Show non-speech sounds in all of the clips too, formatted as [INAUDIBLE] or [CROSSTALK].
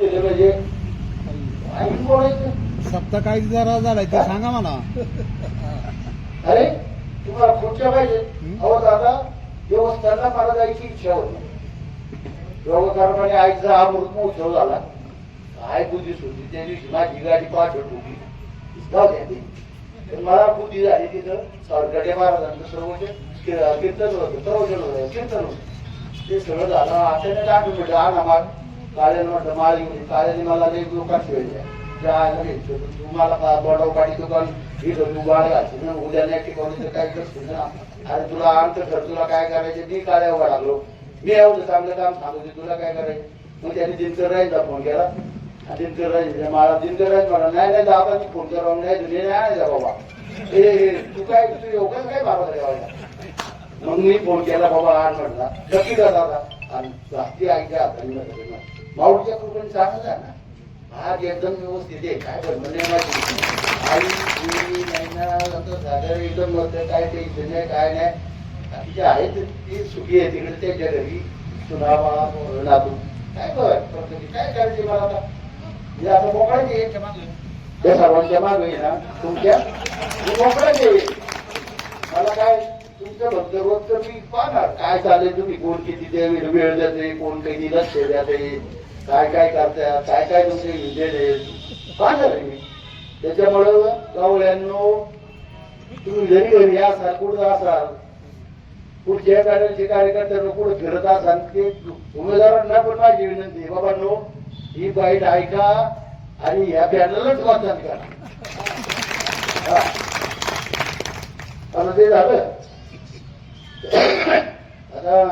केलं पाहिजे. सप्ताह काय जरा झालाय ते सांगा मला. अरे तुम्हाला खुर्च्या पाहिजे. हं? अहो दादा देवस्थानला मला जायची इच्छा होती. व्यवहारपणे आईचा हा मृत्यू झाला. काय बुद्धीच होती त्या दिवशी माझी गाडी पाठवत होती. जाऊ द्या ती. तर मला बुद्धी झाली तिथं. सरकडे महाराजांचं सर्वच की- कीर्तन होतं. होतं. कीर्तन होतं. ते सगळं झालं. आम्ही म्हटलं हा ना माग काळ्यानं म्हटलं माळ घेऊन काळ्याने मला लई लोकांना शिवायच्या ज्या आयला घ्यायचं तू मला का बोटाव पाडी दुकान इथं तू गाळ घालशील ना. उद्या नाही टिकवली तर काय करशील ना. अरे तुला अंत कर तुला काय करायचं? मी काळ्या उभा लागलो. मी एवढं चांगलं काम सांगतो तुला काय करायचं? मग त्याने दिनकर राहीचा फोन केला. आणि दिनकर राहील मला दिनकर राहील म्हणा नाही नाही दादा मी फोन करा. नाही तुझे नाही आणायचा बाबा. हे हे, तू काय तू एवढं काय बाबा? ठेवायला मग मी फोन केला बाबा आण म्हटला नक्की का दादा. आणि रात्री आईच्या माऊलीच्या कृपेने चांगलं आहे ना. आज एकदम व्यवस्थित आहे. काय नाही माझी आई मी सागर एकदम मस्त काय टेन्शन नाही काय नाही. तिचे आहेत ती सुखी आहे तिकडे त्यांच्या घरी. सुनावा नातू काय बघ काय करायचे मला आता? हे आता मोकळाचे त्या सर्वांच्या मागे ना. तुमच्या? मी मोकळाचे मला काय तुमचं भक्त रोज तर मी पाहणार. काय चालेल तुम्ही? कोण किती ते वेळ देते कोण काही लक्ष देते. काय काय करतात काय काय तुमचे विजय पाहणार झालं मी. त्याच्यामुळं गावळ्यांनो तुम्ही जरी घरी असाल कुठं असाल कुठच्या कार्याचे कार्यकर्त्यांना कुठं फिरत असाल ते उमेदवारांना पण माझी विनंती आहे बाबा नो ही बाईट ऐका आणि या पॅनलच मतदान करा. आता ते झालं. आता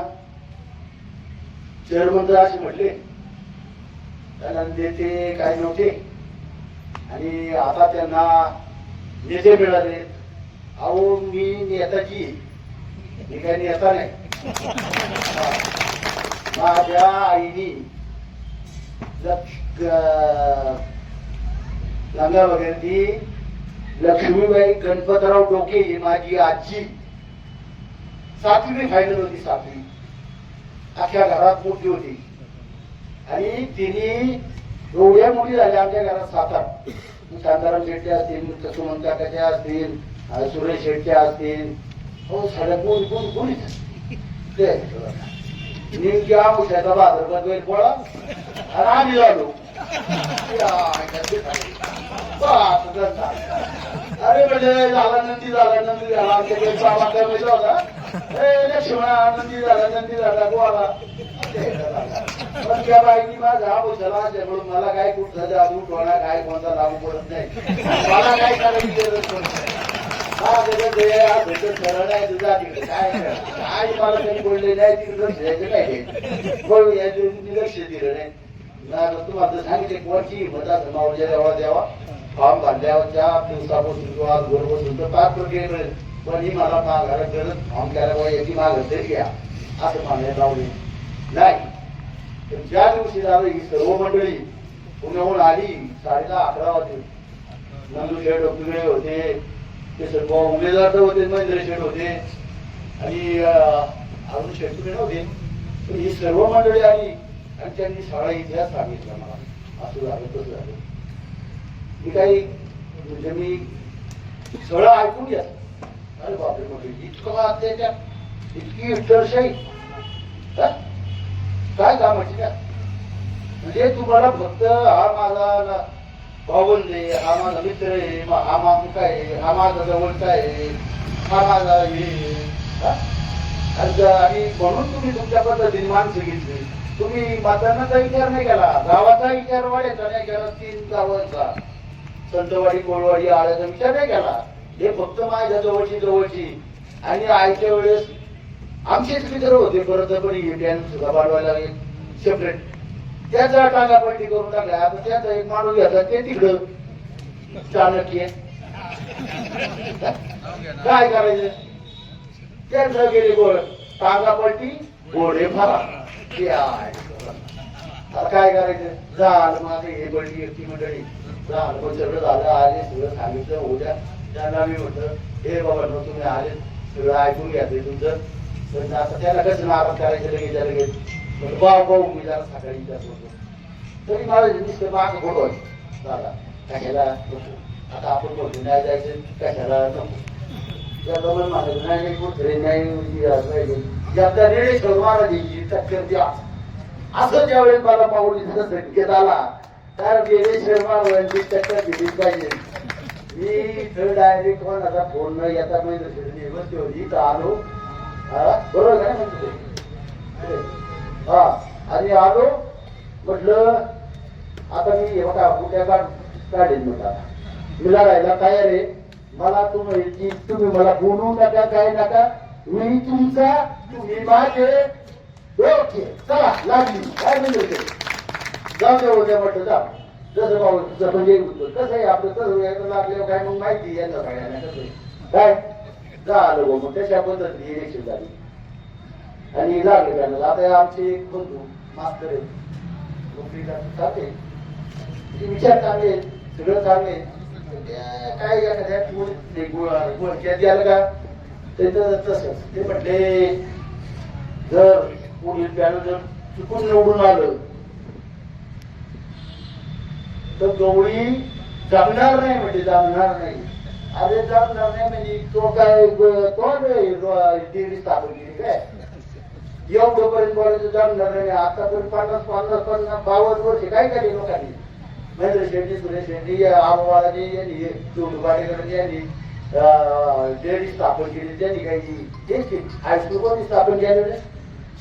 चेअरमन तर असे म्हटले. त्यांना देते काय नव्हते. आणि आता त्यांना नेते मिळाले. अहो मी नेताजी. मी काही नेता नाही. माझ्या आईनी लक्ष गंगा वगैरे ती लक्ष्मीबाई गणपतराव डोके ही माझी आजी. सातवी फायनल होती सातवी. अख्ख्या घरात मोठी होती. आणि तिने एवढ्या मुली झाल्या आमच्या घरात सात आठ. शांताराम शेट्टे असतील सुमन काकाच्या असतील सुरेश शेट्ट्या असतील. हो सगळ्या कोण कोण कोणी ते नेमक्या औषधा बाजार बदवेल पोळा आणि आम्ही झालो. या, अरे म्हणजे झाला नंदी झाला नंदी झाला. आमच्याकडे बाबा होता ए लक्ष्मणा नंदी झाला नंदी झाला गोळा पण त्या बाईनी माझा हा उचला म्हणून मला काय कुठं जादू टोणा काय कोणता लागू पडत नाही. मला काय करायची गरज पडत हा त्याचं ते हा भेटत सरळ आहे तुझा तिकडे काय काय मला काही बोलले नाही तिकडे लक्ष द्यायचं काय बोल या दिवशी लक्ष दिलं नाही. नाही तुम्हाला सांगितले कोणची हिंमत असं द्यावा फॉर्म भरल्यावर त्या दिवसापासून किंवा आज घर बसून तर पाच रुपये मिळेल. पण ही मला माघार गरज फॉर्म केल्यामुळे याची माघार तरी घ्या. असं म्हणायला लावले. नाही. तर ज्या दिवशी झालं ही सर्व मंडळी पुण्याहून आली साडेला अकरा होते नंदू शेठ डोक्युमेंट होते ते सर्व उमेदवार तर होते महेंद्र शेठ होते आणि अरुण शेठ तुम्ही नव्हते पण ही सर्व मंडळी आली आणि त्यांनी सगळा इतिहास सांगितला मला. असं झालं तसं झालं. मी काही म्हणजे मी सगळं ऐकून घ्या. अरे बापरे म्हणजे इतकं अत्याचार इतकी इटरशाही काय काम कामाची का म्हणजे तुम्हाला फक्त हा माझा ना भावंड आहे हा माझा मित्र आहे मा- हा माझा काय आहे हा माझा जवळचा आहे हा माझा हे आणि आणि म्हणून तुम्ही तुमच्या पद्धतीने माणसं घेतली. तुम्ही मतदानाचा विचार नाही केला गावाचा विचार वाढायचा नाही केला तीन गावांचा. संतवाडी कोळवाडी आळ्याचा विचार नाही केला. हे फक्त माझ्या जवळची जवळची. आणि आयच्या वेळेस आमचेच मित्र होते परत पण इंडियन सुद्धा वाढवायला लागले. सेपरेट त्याचा टाका पलटी करून टाकला. आपण त्याचा एक माणूस घ्यायचा ते तिकडं चाणक्य. काय करायचं? त्यांचं गेले गोळ टांगा पलटी घोडे फारा ते आहे. काय करायचं? झाड माझे हे बळी एकटी मंडळी. झाड पण सगळं झालं आले सगळं सांगितलं उद्या त्यांना मी म्हटलं हे बाबा तुम्ही आले सगळं ऐकून घ्या ते तुमचं. पण आता त्याला कसं आराम करायचं लगेच लगेच. म्हटलं भाऊ भाऊ मी जरा सकाळी तरी मला नुसतं माग बोलवाय दादा कशाला आता आपण बोलतो नाही जायचं कशाला नको? त्याला नाही नाही कुठे नाही ज्याचा निळेश्वर टक्कर द्या. असं ज्यावेळेस मला पाऊलीचा संकेत आला तर निळेश्वर महाराजांची टक्कर दिली पाहिजे. मी इथं डायरेक्ट कोणाचा फोन न येता म्हणजे होती इथं आलो. बरोबर काय म्हणतो हा आणि आलो म्हटलं आता मी हे बघा कुठ्या काढ काढेन म्हटलं मी लढायला तयार आहे. मला तुम्ही तुम्ही मला बोलू नका काय नका. मी तुमचा तुम्ही माझे ओके चला लागली काय म्हणजे जाऊ दे उद्या म्हटलं जा. जसं भाऊ तुझं म्हणजे कसं आहे आपलं. तसं यायचं लागल्यावर काय मग माहिती यांना सगळ्यांना कसं आहे. काय? झालं बघ मग त्याच्या पद्धतीने इलेक्शन झाली. आणि लागले त्यांना आता आमचे एक बंधू मास्तर आहे नोकरीला विचार चांगले सगळं चांगले काय एखाद्या गुण- का? ते तर तसंच. ते म्हटले जर पुढील पॅनल जर चुकून निवडून आलं तर गवळी जमणार नाही म्हणजे जमणार नाही. अरे जमणार नाही म्हणजे तो काय ग- डिग्री स्थापन केली काय एवढं पर्यंत कॉलेज जमणार नाही आतापर्यंत पन्नास पन्नास पन्नास बावन्न वर्ष काय केले लोकांनी महेंद्र शेट्टी सुरेश शेट्टी आबाबाळांनी यांनी चोडू पाटेकरांनी यांनी डेअरी स्थापन केली त्यांनी काही तेच की हायस्कूल कोणी स्थापन केलेलं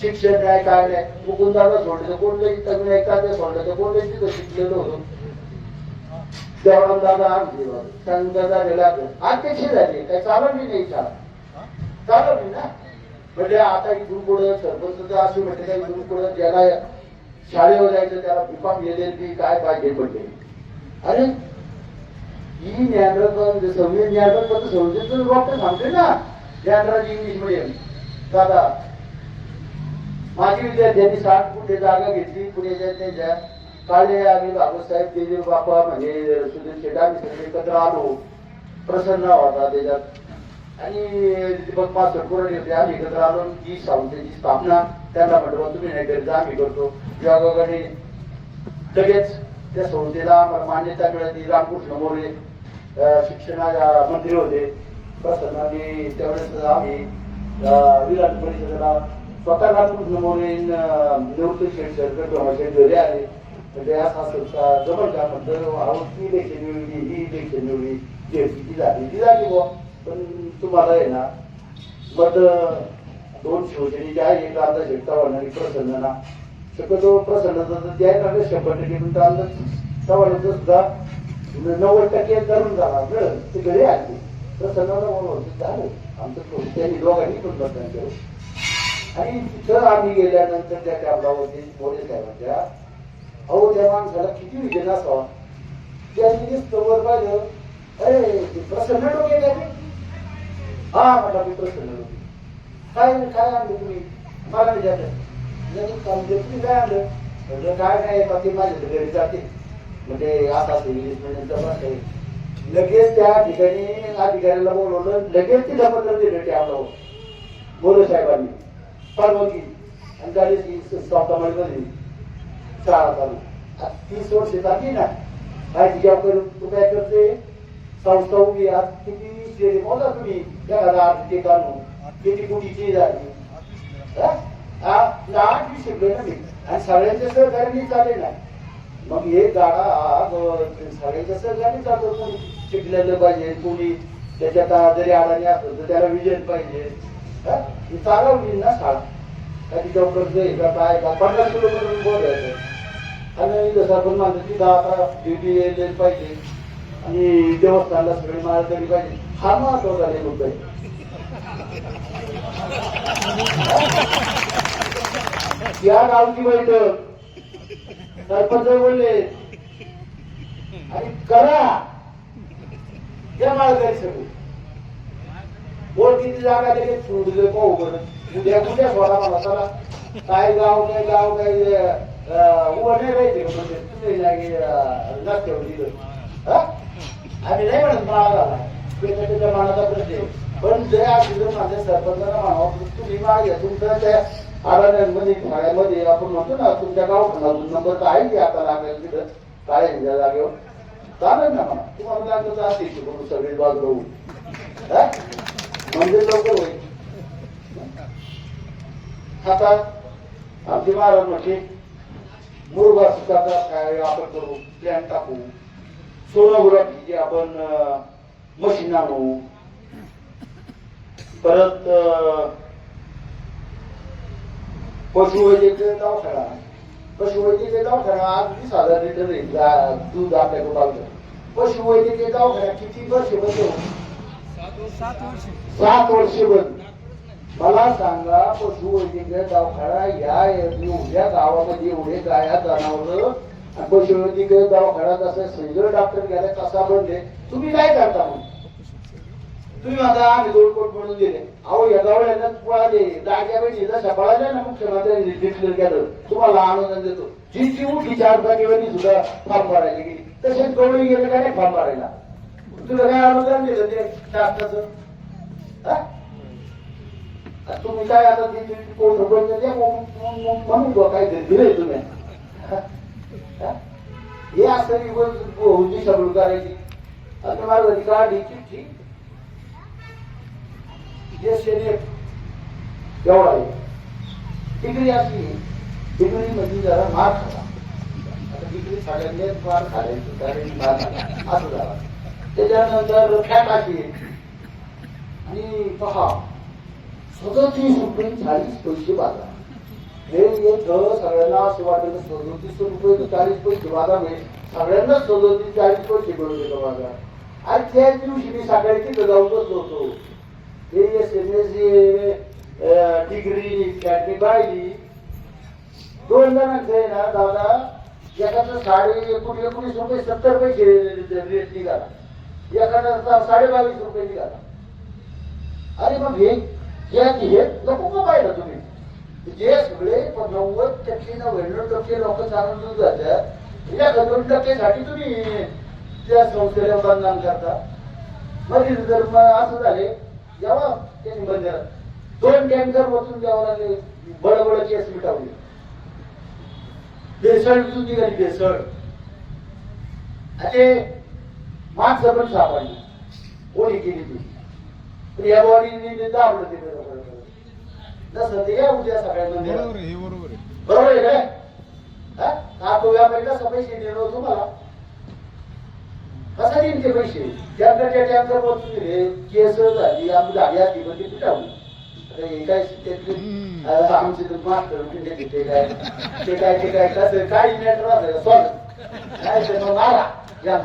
शिक्षण नाही काय नाही मुकुंदाला सोडलं तर कोणतंही तज्ञ एखादं सोडलं तर कोणतंही तिथं शिकलेलं होतं तेवढा दादा आमची संघ झालेला अध्यक्ष झाले काही चालवली नाही चालवली ना म्हणजे आता इथून पुढं सरपंच असे म्हणते का इथून ज्याला शाळेवर जायचं त्याला गेले ती काय पाहिजे म्हणते अरे ही ज्ञानरत्न संविधान ज्ञानरत्न पण डॉक्टर सांगते ना ज्ञानराज इंग्लिश मिडियम दादा माझी विद्यार्थ्यांनी साठ कुठे जागा घेतली पुण्याच्या त्याच्या काळे आणि बाबासाहेब तेजू बापा म्हणजे सुधीर शेटा सगळे एकत्र आलो. प्रसन्न होता त्याच्यात. आणि दीपक मास्तर कोरडे आम्ही एकत्र आलो. जी संस्थेची स्थापना त्यांना म्हटलं तुम्ही नाही करीत आम्ही करतो. योगाने लगेच त्या संस्थेला आम्हाला मान्यता मिळाली. रामकृष्ण मोरे अं, शिक्षणाच्या मंत्री होते. प्रसन्नाने त्यावेळेस आम्ही विधान परिषदेला स्वतः रामकृष्ण मोरे निवृत्त शेठ सरकर शेठ घरी आले. म्हणजे असा जवळ जमल का म्हणतो अहो ती इलेक्शन निवडली ही इलेक्शन निवडली जे ती झाली. ती झाली बुवा. पण तुम्हाला आहे ना मत दोन शिवसेनेचे आहे एक अर्धा शेठ चव्हाण आणि प्रसन्नना. शक्यतो प्रसन्नता तर जे आहे ना शंभर टक्के पण अंदाज चव्हाणाचं सुद्धा नव्वद टक्के करून झाला. ते घरी आले. प्रसन्नाला म्हणून झालं. आमचं त्यांनी दोघांनी पण मतदान केलं. आणि तिथं आम्ही गेल्यानंतर त्या टॅबलावरती मोरे साहेबांच्या अहो त्या माणसाला किती विजय असावा? त्यांनी स्तवर पाहिलं अरे प्रसन्न डोके काय हा म्हटलं मी प्रसन्न डोके. काय काय आणलं तुम्ही? मला विचारलं काम तुम्ही काय आणलं? म्हटलं काय नाही बाकी ते माझ्या घरी जाते. म्हणजे आता ते इंग्लिश म्हणजे पण लगेच त्या ठिकाणी अधिकाऱ्याला बोलवलं लगेच तिथं पत्र दिलं टॅबलावर बोलो साहेबांनी परवानगी. आणि झाली स्वतः संस्थामध्ये शाळा चालू तीस वर्ष झाली ना माहिती जॉब करून तू काय करते संस्था उभी आज किती श्रेणी बोला तुम्ही? एखादा ते काढून किती कोटीची झाली? आली आठ मी शिकले ना मी आणि सगळ्यांच्या सहकार्याने चालले ना मग हे गाडा हा सगळ्यांच्या सहकार्याने चालतो कोणी? शिकलेलं पाहिजे कोणी? त्याच्यात जरी अडाणी असलं तर त्याला विजय पाहिजे. चालवली ना शाळा. कधी डॉक्टर का काय? का पन्नास किलोमीटर बोलायचं? आणि जसं आपण म्हणतो दहा अकरा ड्युटी यायला पाहिजे. आणि देवस्थानला सगळी माळ तरी पाहिजे. हा महत्त्वाचा लय मुद्दा. आहे या गावची बैठक. सरपंच बोलले आणि करा. या माळकरी सगळं. बोल किती जागा लगेच सोडले पाहू बरं. उद्या कुठे सोडा मला चला. काय गाव काय गाव काय उभं नाही राहायचे म्हणजे तुम्ही जागी रस्त्यावर दिलं आम्ही नाही म्हणत माळा झाला त्याच्या त्याच्या मानाचा प्रश्न आहे. पण जे आज जर माझ्या सरपंचाला म्हणावं तुम्ही माग घ्या तुमच्या त्या आराध्यांमध्ये शाळेमध्ये आपण म्हणतो ना तुमच्या गाव नंबर तर आहे की आता लागेल तिथं काय त्या जागेवर चालेल ना मला तुम्हाला लागलं तर असेल शिकवून सगळे बाजू म्हणजे लवकर होईल आता आमचे महाराज म्हटले मुरगा सुद्धा काय आपण करू प्लॅन टाकू. सोनोग्राफीची आपण मशीन आणू. परत पशुवैद्यकीय दवाखाना. पशुवैद्यकीय दवाखाना आज वीस हजार लिटर दूध आपल्याकडे पावलं. पशुवैद्यकीय दवाखाना किती वर्ष बंद होतो? सात वर्ष. सात वर्ष बंद. मला सांगा पशुवैद्यकीय दवाखाना या एवढ्या गावामध्ये एवढे गाया जनावर पशुवैद्यकीय दवाखाना जसं सिंगल डॉक्टर गेला कसा बनले? तुम्ही काय करता म्हणून तुम्ही आता आम्ही दोन कोट म्हणून दिले अहो या गावड्यांना पळाले जाग्या पाहिजे जशा ना मुख्यमंत्र्यांनी डिक्लेअर केलं तुम्हाला आनंद देतो. जी जी उठी चार जागेवरती सुद्धा फॉर्म भरायला गेली. तसेच गवळी गेले का नाही फॉर्म भरायला तुला काय अनुदान दिलं ते? शासनाचं तुम्ही काय आता ते- कोण रुपये द्या म्हणून काय दिले तुम्ही. हे? असं होती सगळं करायची आता माझं अधिकार चिठ्ठी एस एन एवढा आहे. डिग्री असली डिग्री मध्ये जरा मार खाला आता डिग्री सगळ्यांनी मार खालायची कारण मार असं झाला त्याच्यानंतर फॅट अशी आणि पहा सदतीस रुपये चाळीस पैसे बाजार. हे एक सगळ्यांना असं वाटतं सदतीस रुपये चाळीस पैसे बाजार मिळेल सगळ्यांना सदतीस चाळीस पैसे मिळून देतो बाजार. आणि त्याच दिवशी मी सकाळी तिथं होतो. हे एस एम एस डिग्री कॅटनी पाहिली दोन जणांचं आहे ना दादा एखादं साडे एकोण एकोणीस रुपये सत्तर पैसे रेट निघाला. एखादा साडे बावीस रुपये निघाला. अरे मग हे हे हे नको का पाहिलं तुम्ही जे सगळे नव्वद टक्के ना नव्याण्णव टक्के लोक चालून जातात या दोन टक्केसाठी तुम्ही त्या संस्थेला बंधन करता मग जर असं झाले जेव्हा त्यांनी बंधन दोन टँकर बसून द्यावं लागले बडबड केस मिटावली भेसळ दूध निघाली भेसळ आणि माणसं पण सापडली कोणी केली तुम्ही या बॉडीने दाबलं ते ते या उद्या मंदिरात बरोबर आहे हे काय? हा? हा तो व्यापारी कसा पैसे देणार तुम्हाला? कसा देईन ते पैसे? टँकरच्या टँकर बसून दिले केस झाली आम्ही झाली असती पण ती पिटावली. हे काय आमचे ते मास्टर म्हणजे ते काय ते काय ते काय कसं काही मॅटर असेल काय मारा या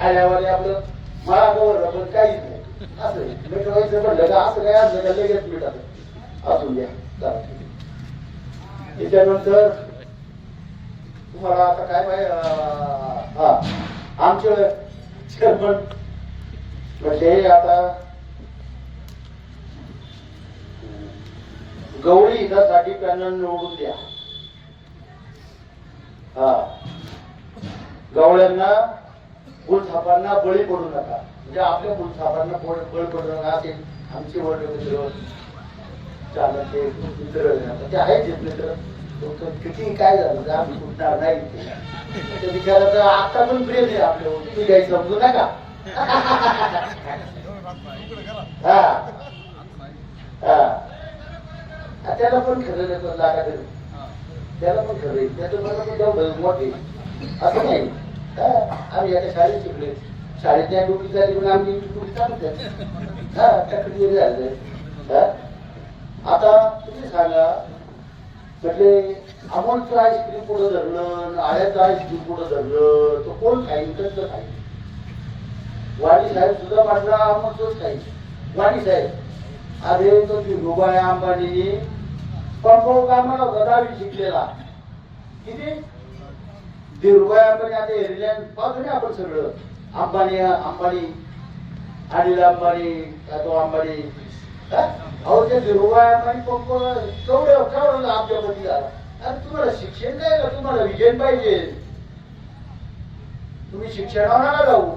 खाल्यावाले आपलं मला गवर पण काहीच नाही. असं आहे. व्हायचं म्हणलं का असं काय असलं का लगेच मिटात असू द्या. चला. त्याच्यानंतर तुम्हाला आता काय माहिती हा. आमचे चेअरमन म्हणजे आता गवळी हितासाठी त्यांना निवडून द्या. हा. गवळ्यांना फुलथापांना बळी पडू नका. म्हणजे आपल्या फुलथापांना बळी बळी पडू नका. असे आमचे वडील मित्र चालत मित्र आता ते मित्र. किती काय झालं म्हणजे आम्ही कुठणार नाही. त्या तर आता पण प्रेम आहे आपल्यावर तू काही समजू नका. हा. हा. त्याला पण खरं नाही पण लागा त्याला पण खरं त्याचं मला पण मोठे असं नाही. हा, आम्ही याच्या शाळेत शिकले शाळेत त्या झाली म्हणून आम्ही डोकी चालू हा टकडी झालं आता तुम्ही सांगा म्हटले अमोलचं आईस्क्रीम पुढं धरलं आळ्याचं आईस्क्रीम पुढं धरलं तो कोण खाईल कसं खाईल? वाणी साहेब सुद्धा म्हटला अमोलचंच खाईल. वाणी साहेब अरे तो धीरूभाई अंबानी पंपाऊ कामाला गदावी शिकलेला. किती? धीरूभाई रुपयापर्यंत आता रिलायन्स पाहतो ना आपण सगळं. अंबानी अंबानी अनिल अंबानी तो अंबानी. अहो ते रुपयापर्यंत अंबानी पंप केवढं केवढं म्हणजे आमच्यापती झाला. अरे तुम्हाला शिक्षण काय का तुम्हाला विजन पाहिजे. तुम्ही शिक्षणावर नका जाऊ.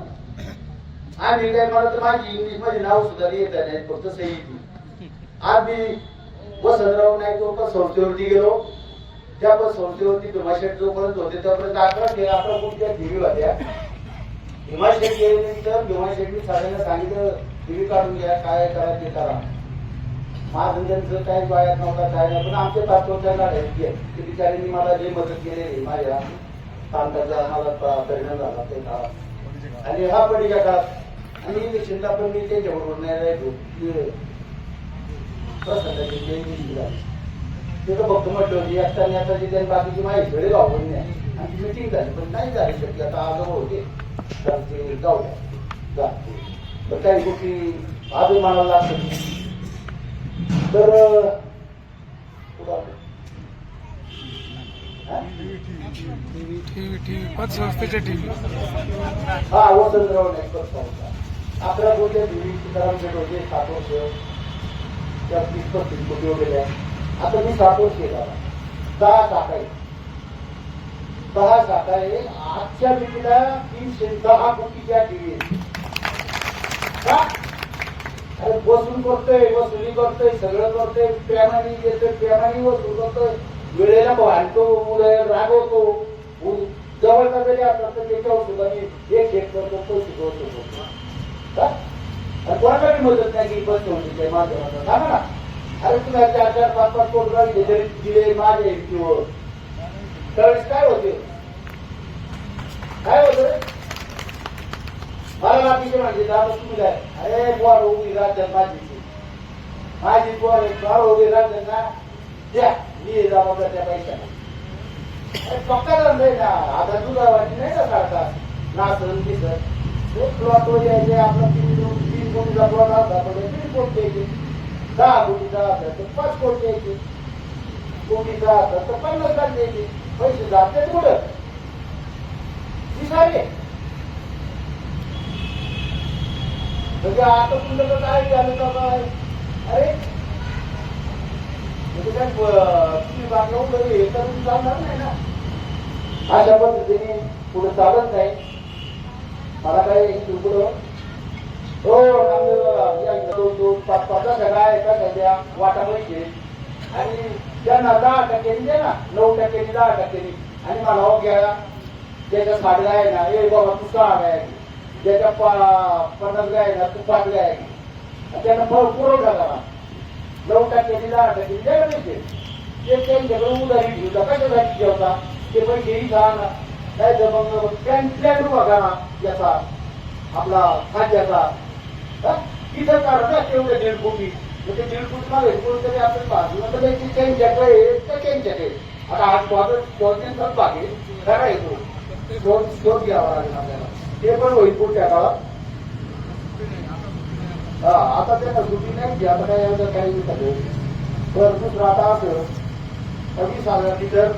आम्ही काय मला तर माझी इंग्लिशमध्ये नाव सुद्धा येत नाही फक्त सही. आम्ही वसंतराव नाईक संस्थेवरती गेलो. ज्या पण संस्थेवरती भीमाशेठ जोपर्यंत होते तोपर्यंत अकरा ते अकरा कोटीच्या टीव्ही होत्या. भीमाशेठ गेल्यानंतर भीमाशेठनी सगळ्यांना सांगितलं टीव्ही काढून घ्या काय करा ते करा. माझं त्यांचं काही वायात नव्हता काय नाही पण आमचे तात्पुरत्या गाड्या आहेत. बिचाऱ्यांनी मला जे मदत केलेली माझ्या प्रांताचा मला परिणाम झाला ते काळात आणि हा पडीच्या काळात आणि इलेक्शनला पण मी त्यांच्याबरोबर नाही राहिलो ते प्रसंगाची जयंती तिथं फक्त म्हटलं होती आता आता जे त्यांनी बाकीची माहिती घरी गावभर नाही. आणि मिटिंग झाली पण नाही झाली शक्य. आता आलो होते. तर ते जाऊ द्या. काही गोष्टी आजही म्हणावं लागतात. तर संस्थेच्या टीव्ही हा वसंतराव नेटवर्क संस्था. अकरा कोटी सीताराम होते सात वर्ष. त्या तीस पस्तीस कोटी वगैरे. आता मी सात केला. दहा शाखा आहे दहा शाखा आहे आजच्या पिढीला तीनशे दहा कोटीच्या टीव्ही अरे वसूल करतोय वसुली करतोय सगळं करतोय प्रेमाने येतोय प्रेमाने वसूल करतोय. वेळेला भांडतो मुळे रागवतो. जवळचा जरी असला तर त्याच्यावर सुद्धा मी एक शेत करतो तो शिकवतो कोणाला मदत नाही की बस म्हणजे माध्यमातून. सांगा ना. अरे तुम्ही चार चार पाच पाच कोटी रुपये तरी दिले मागे किंवा त्यावेळेस काय होते काय होतं मला बाकीचे म्हणजे दादा तुम्ही काय अरे बोर उभी राज्यात माझी माझी बोर बोर उभी राज्यात ना द्या मी जबाबदार त्या पैशाला पक्का नाही ना आता तुझा वाटी नाही ना सारखा नासन किसन ते प्लॉट वगैरे आपला तीन तीन कोटीचा प्लॉट असता पण तीन कोटी द्यायचे दहा कोटीचा असला तर पाच कोटी द्यायचे कोटीचा असला तर पन्नास लाख द्यायचे पैसे जाते कुठं? ती सारे म्हणजे आता तुमचं काय झालं का काय अरे म्हणजे काय तुम्ही बांधव वगैरे हे तर चालणार नाही ना. अशा पद्धतीने पुढे चालत नाही मला काय पुढं हो नामदेव या दोन दोन पाच पाच सगळा एका सध्या? वाटा पैसे आणि त्यांना दहा टक्क्यांनी द्या ना नऊ टक्क्यांनी दहा टक्क्यांनी आणि मला हो घ्या ज्याच्या साठ गाय आहे ना ए बाबा तू सहा गाय आहे. ज्याच्या पा- पन्नास गाय आहे ना तू पाच गाय आहे. त्यांना फळ पुरवठा करा. नऊ टक्क्यांनी दहा टक्क्यांनी द्या ना पैसे. ते त्यांच्याकडे उधारी ठेवता कशासाठी ठेवता ते पैसेही जा ना. नाही तर मग प्लॅन प्लॅन उभा करा याचा आपला खाद्याचा तिथं काढा तेवढे दीड कोटी. मग ते दीड कोटी मागे कोण तरी आपण बाजूला तर त्याची त्यांच्याकडे आहे, तर त्यांच्याकडे आहे. आता आज स्वागत स्वातंत्र्यात बाकी खरा येतो. शोध शोध घ्यावा लागेल आपल्याला. ते पण होईल पुढच्या काळात. हा आता त्यांना सुट्टी नाही आता काय एवढं काही दिवसात तर दुसरं आता असं कधी साधारण की जर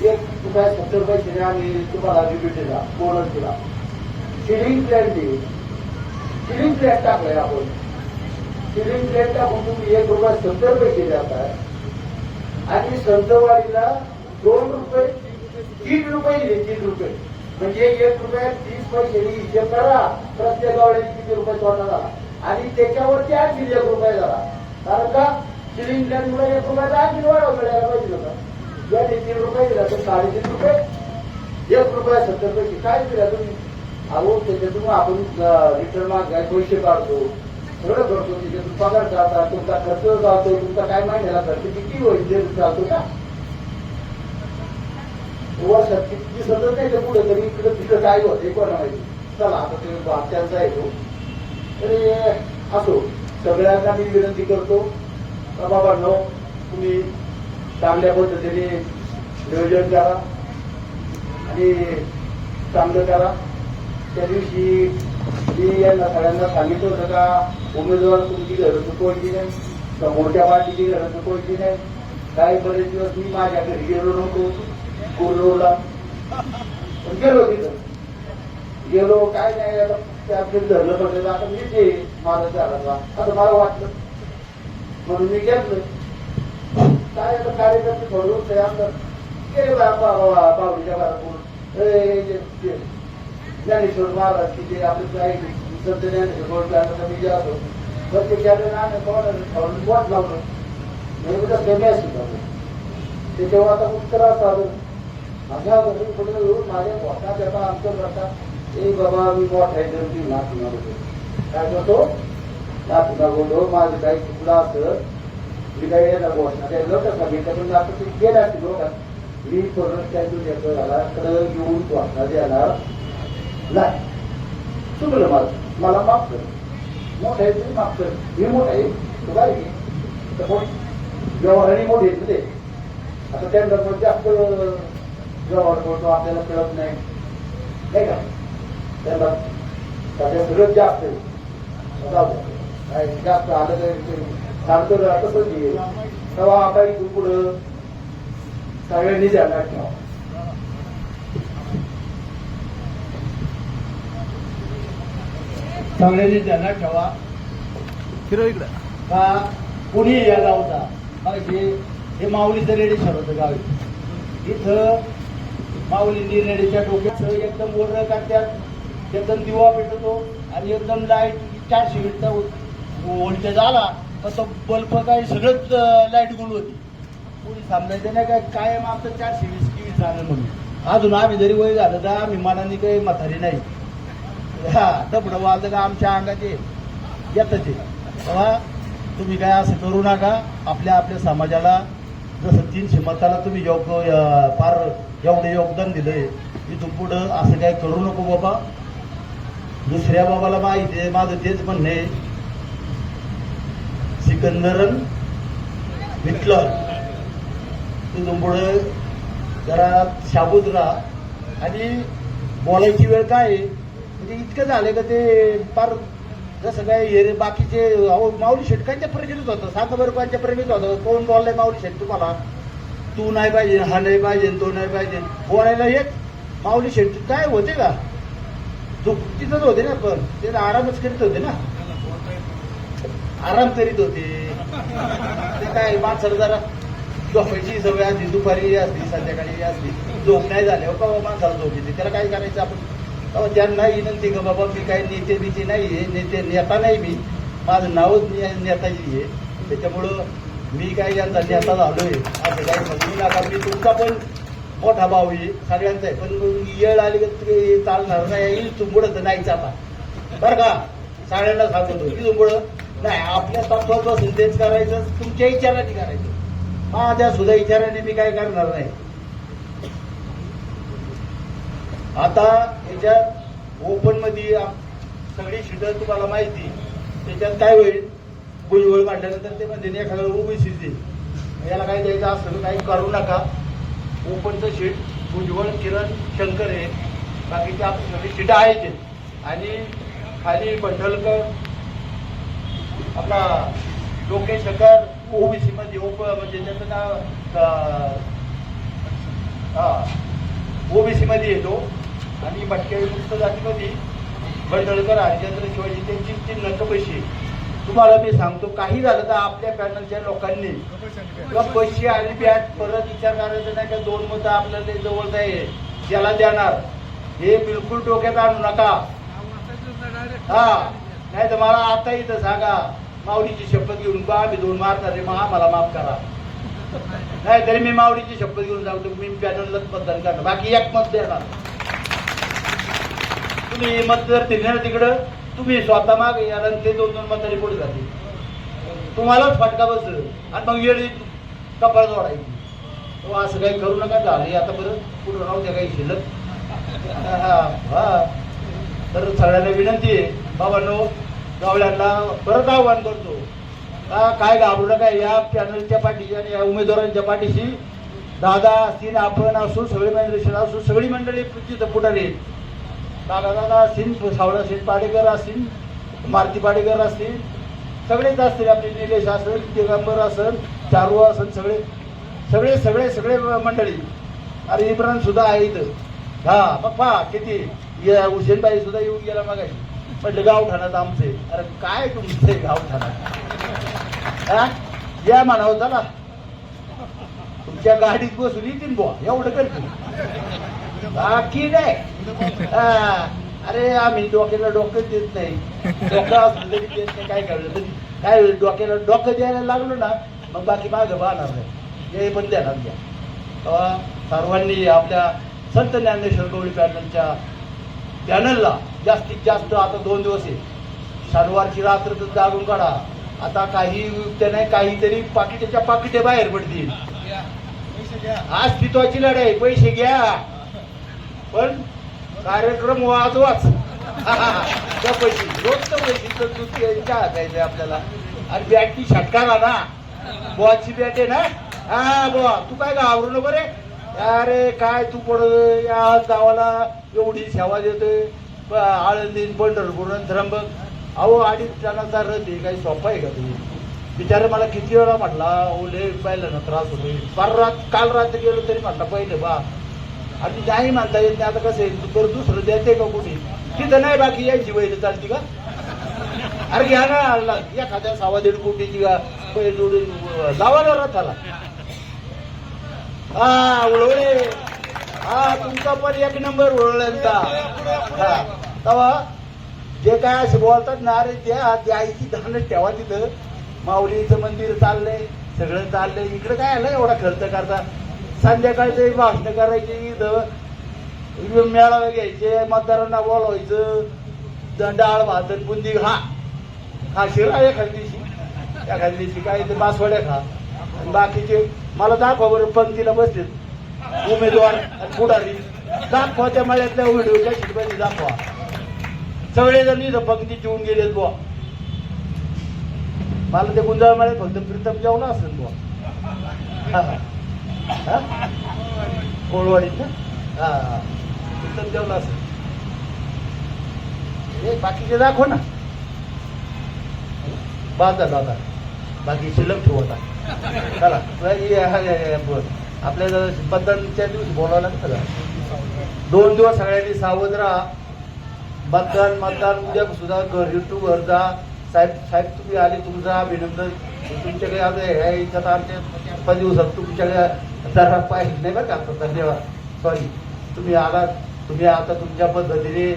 एक रुपये सत्तर रुपये शिरे आणि तुम्हाला रिपीट दिला बोनस दिला. सिलिंग प्लॅन देईल सिलिंग प्लॅन टाकलाय आपण सिलिंग प्लॅन टाकून तुम्ही एक रुपया सत्तर रुपये केले आता. आणि संतवाडीला दोन रुपये तीन रुपये दिले तीन रुपये. म्हणजे एक रुपया तीस पैसे हिशेब करा प्रत्येक गावड्याने किती रुपये तोटा झाला आणि त्याच्यावरती आणखी एक रुपये झाला. कारण का? सिलिंग प्लॅन मुळे एक रुपयाचा आणखी वाढव मिळायला पाहिजे होता. या तीन रुपये दिला तर साडेतीन रुपये. एक रुपया सत्तर पैसे. काय दिला तुम्ही? अहो त्याच्यातून आपण रिटर्न काय पैसे काढतो. सगळं करतो त्याच्यातून पगार जातात तुमचा खर्च जातो तुमचा काय महिन्याला खर्च किती होईल ते चालतो का? वर्षात किती सतत नाही तर पुढे तरी इकडं तिकडं काय होते कोणा माहिती? चला आता ते बाच्याचा येतो तरी असो. सगळ्यांना मी विनंती करतो. बाबा नो तुम्ही चांगल्या पद्धतीने नियोजन करा आणि चांगलं करा. त्या दिवशी मी यांना सगळ्यांना सांगितलं होतं का उमेदवार तुमची घरं चुकवायची नाही समोरच्या पार्टीची घरं चुकवायची नाही. काही बरेच दिवस मी माझ्या घरी गेलो नव्हतो कोल्होला पण गेलो तिथं. गेलो काय नाही आता त्यातले धरलं पडलेलं आता मी ते माझं झाला आता मला वाटलं. म्हणून मी घेतलं. काय आता कार्यकर्ते ठरवून ते आमदार गेले बाबा बा- बा- घरातून ज्ञानेश्वर महाराज की जे आपले काही संत ज्ञानेश्वर बोलतो आता मी जे असो प्रत्येक ज्याला नाणं कोणाला ठेवून बोट लावलं. म्हणजे उद्या कमी सुद्धा. ते तेव्हा आता उत्तर आलं माझ्या घरी पुढे येऊन माझ्या बोटा त्याचा अंतर करता ए बाबा मी बोट आहे तर मी नाच होतो काय करतो? नाच होतो माझं काही चुकला असं मी काही येणार बोट ना द्यायला लोक सांगितलं पण आता ते गेला की लोक. मी परत त्या येतो झाला कडे येऊन घोषणा देणार. नाही. चुकलं माझं मला माफ कर. मोठा आहे तुम्ही माफ कर. मी मोठा आहे तू काय तर मोठ व्यवहाराने मोठे आहेत ते. आता त्यांना पण जास्त व्यवहार करतो आपल्याला कळत नाही. नाही का? त्यांना त्याच्या सगळं जास्त आहे. काय जास्त आलं तर सांगतो तसंच येईल तेव्हा आता इथून पुढं सगळ्यांनी जाणार ठेवा. सगळ्यांनी ध्यानात ठेवा. फिरो इकडं. का कुणी या गावचा पाहिजे हे माऊलीचं रेडेश्वर होतं गाव. इथं माऊली रेडेच्या डोक्यात एकदम ओरड काढतात. एकदम दिवा पेटवतो आणि एकदम लाइट चारशे मिनिटचा व्होल्टेज आला तर तो बल्ब काय सगळंच लाइट गुल होती. कोणी समजायचं नाही काय कायम आमचं चारशे वीस की वीस झालं म्हणून. अजून आम्ही जरी वय झालं तर आम्ही मनाने काही म्हातारी नाही. हा वाजलं का आमच्या अंगात येतच. तेव्हा तुम्ही काय असं करू नका. आपल्या आपल्या समाजाला जसं तीनशे मताला तुम्ही योग फार एवढं योगदान दिलंय इथून पुढं असं काय करू नको बाबा. दुसऱ्या बाबाला माहिती आहे माझं तेच म्हणणं आहे. सिकंदरन हिटलर. तिथून पुढं जरा शाबूत राहा. आणि बोलायची वेळ काय आहे? म्हणजे इतकं झालं का ते फार जसं काय हे रे बाकीचे अहो माऊली शेटकांच्या प्रेमीच होतं. सांगा बरं कोणच्या होतं. कोण बोललाय माऊली शेट तुम्हाला? तू नाही पाहिजे हा नाही पाहिजे तो नाही पाहिजे. बोलायला येत. माऊली शेट काय होते का? चुकीचंच होते ना पण. ते तर आरामच करीत होते ना. आराम करीत होते. ते काय माणसाला जरा झोपायची सवय असली दुपारी असली संध्याकाळी असली. झोप नाही झाली. हो का माणसाला झोप येते. त्याला काय करायचं आपण? त्यांना विनंती का बाबा मी काही नेते बिते नाही आहे नेते नेता नाही मी. माझं नावच नेताजी आहे. त्याच्यामुळं मी काही यांचा नेता झालोय. असं काही म्हणू नका. मी तुमचा पण मोठा भाऊ आहे सगळ्यांचा आहे. पण येळ आली का ते चालणार नाही. येईल तुंबुडं तर नाहीच आता. बरं का? सगळ्यांना सांगतो की तुंबडं नाही आपल्या तत्वात बसून तेच करायचं तुमच्या विचाराने करायचं. माझ्या सुद्धा विचाराने मी काय करणार नाही. आता याच्यात ओपनमध्ये सगळी शिटर तुम्हाला माहिती. त्याच्यात काय होईल? भुजबळ काढल्यानंतर ते म्हणजे एखाद्याला उभी शिजते याला काय द्यायचं असं काही करू नका. ओपनचं शीट भुजबळ किरण शंकर आहे बाकीचे आपली सगळी सीट आहेत आणि खाली बंडलकर आपला लोकेश शंकर ओबीसी मध्ये ओप म्हणजे त्याचं नाव हां हा ओबीसी मध्ये येतो. आणि भटक्या विमुक्त जातीमध्ये भंडळकर राजेंद्र शिवाजी त्यांची ती कपशी तुम्हाला मी सांगतो काही झालं तर आपल्या पॅनलच्या लोकांनी किंवा पैसे आणि बॅट परत विचार करायचा नाही का? दोन मतं आपल्याला जवळ आहे ज्याला देणार. हे बिलकुल डोक्यात आणू नका. हा नाही तर मला आता इथं सांगा माऊलीची शपथ घेऊन बा आम्ही दोन मारणार रे मग मला माफ करा. नाही तरी मी माऊलीची शपथ घेऊन सांगतो मी पॅनललाच मतदान करणार बाकी एक मत देणार. तुम्ही मत जर दिले ना तिकडं तुम्ही स्वतः माग याला ते दोन दोन मतांनी पुढे जाते तुम्हालाच फटका बस आणि मग वेळ कपाळ जोडायची. तो असं काही करू नका झाले आता बरं. पुढं राहू त्या काही शिल्लक. हा तर सगळ्यांना विनंती आहे. बाबांनो गावड्यांना परत आव्हान करतो. का काय घाबरू नका. या पॅनलच्या पाठीशी आणि या उमेदवारांच्या पाठीशी दादा असतील आपण असू सगळी मंडळी असू सगळी मंडळी तिथं पुढारी आहेत. असतील सावळा असतील पाडेकर असतील मारुती पाडेकर असतील सगळेच असतील आपले निलेश असेल दिगंबर असेल चारू असेल सगळे सगळे सगळे सगळे मंडळी. अरे इम्रान सुद्धा आहे इथं. हा मग पहा किती? या हुसेनबाई सुद्धा येऊन गेला मग म्हटलं गाव ठाण्यात आमचे. अरे काय तुमचे गाव ठाण्यात या म्हणावं चला. तुमच्या गाडीत बसून येतील बुवा. एवढं बाकी नाही. हा, अरे आम्ही डोक्याला डोकं देत नाही. डोकं असलं तरी देत नाही काय करायचं काय होईल डोक्याला डोकं द्यायला लागलो ना मग बाकी मागं पाहणार नाही. हे पण द्या ना तेव्हा सर्वांनी आपल्या संत ज्ञानेश्वर गवळी पॅनलच्या पॅनलला जास्तीत जास्त आता दोन दिवस आहे शनिवारची रात्र तर जागून काढा. आता काही युक्त्या नाही काहीतरी पाकिटाच्या पाकिटे बाहेर पडतील. आज लढाई पैसे घ्या. पण कार्यक्रम वाजवाच. वाच पैसे रोज तर पैसे तर दूध प्यायचं हाकायचं आपल्याला. आणि बॅटची षटकारा ना. बॉची बॅट आहे ना. हा बुवा तू काय घाबरू नको रे? अरे काय तू पडत या गावाला एवढी सेवा देतोय. प- आळंदी पंढरपूर त्र्यंबक. अहो अडीच टनाचा रथ आहे काही सोपा आहे का तुम्ही बिचारे मला किती वेळा म्हटला ओले पाहिलं ना त्रास होतोय. फार रात काल रात्री गेलो तरी म्हटलं पहिले बा आणि नाही म्हणता येत नाही. आता कसं आहे बरं दुसरं द्यायचे का कुठे? तिथं नाही बाकी यायची वैर चालती का? अरे घ्या ना अल्ला, एखाद्या सव्वा दीड कोटीची का पैसे लावा ना रथाला. हा उळवले हा तुमचा पण एक नंबर उळवल्यांचा हा. तेव्हा जे काय असे बोलतात ना अरे त्या द्यायची धान ठेवा तिथं. माऊलीचं मंदिर चाललंय सगळं चाललंय. इकडे काय आलं एवढा खर्च करता? संध्याकाळचे भाषण करायचे इथं. मेळावे घ्यायचे मतदारांना बोलवायचं. डाळ भात बुंदी खा. हा शिरा एखाद्या दिवशी. एखाद्या दिवशी काय ते बासवड्या खा. आणि बाकीचे मला दाखवा बरं पंक्तीला बसले उमेदवार पुढारी. दाखवा त्या मळ्यातल्या व्हिडिओच्या शिटमध्ये दाखवा. सगळेजण इथं पंक्ती जेवून गेलेत बुवा. मला ते गुंजाळ मळ्यात फक्त प्रीतम जेवण असेल बुवा. [LAUGHS] कोळवाडीत ना हा. हा प्रीतम असेल. हे बाकीचे दाखव ना. बाद झाला आता बाकी शिल्लक ठेवू आता. चला आपल्या हे- मतदानच्या दिवशी बोलावं लागतं का? दोन दिवस सगळ्यांनी सावध राहा. मतदान मतदान. उद्या सुद्धा घर युट्यूब घर जा. साहेब साहेब तुम्ही आले तुमचा अभिनंदन. तुमच्याकडे आता ह्या याच्यात आमच्या पाच दिवसात तुमच्याकडे जरा पाहिजे. नाही बरं का? आता धन्यवाद. सॉरी तुम्ही आलात तुम्ही आता तुमच्या पद्धतीने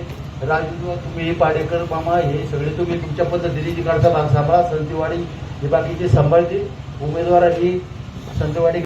राजू तुम्ही पाडेकर मामा हे सगळे तुम्ही तुमच्या पद्धतीने तिकडचा भाग सांभाळा. संतीवाडी हे बाकीचे सांभाळतील उमेदवारांनी संतवाडी